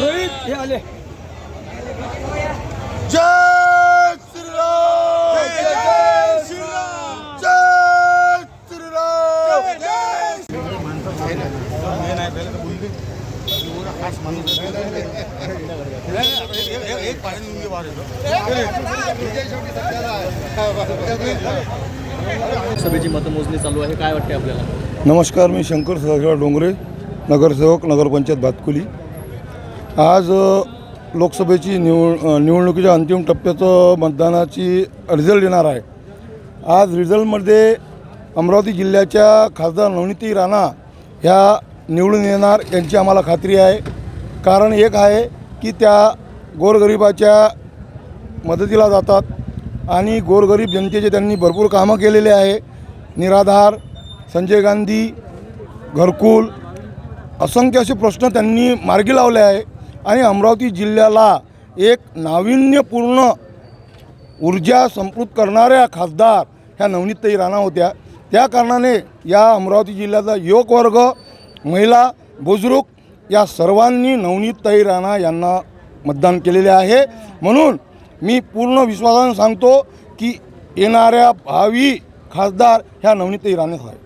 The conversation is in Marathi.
रोहित हे आले जय श्रीराम जय जय श्रीराम जय श्रीराम जय सभेची मतमोजणी चालू आहे. काय वाटते आपल्याला? नमस्कार मी शंकर सदाशिव डोंगरे नगरसेवक नगरपंचायत भातकुली. आज लोकसभेची निवड निवडणुकीच्या अंतिम टप्प्याचं मतदानाची रिझल्ट येणार आहे. आज रिझल्टमध्ये अमरावती जिल्ह्याच्या खासदार नवनीती राणा ह्या निवडून येणार यांची आम्हाला खात्री आहे. कारण एक आहे की त्या गोरगरिबाच्या मदतीला जातात. आणि गोरगरीब जनतेचे त्यांनी भरपूर कामं केलेले आहे. निराधार संजय गांधी घरकुल असंख्य असे प्रश्न त्यांनी मार्गी लावले आहे. आणि अमरावती जिल्ह्याला एक नाविन्यपूर्ण ऊर्जा संपृत करणाऱ्या खासदार ह्या नवनीतताई राणा होत्या. त्या कारणाने या अमरावती जिल्ह्याचा युवक वर्ग महिला बुजुर्ग या सर्वांनी नवनीतताई राणा यांना मतदान केलेले आहे. म्हणून मी पूर्ण विश्वासाने सांगतो की येणाऱ्या भावी खासदार ह्या नवनीत इराणीच आहे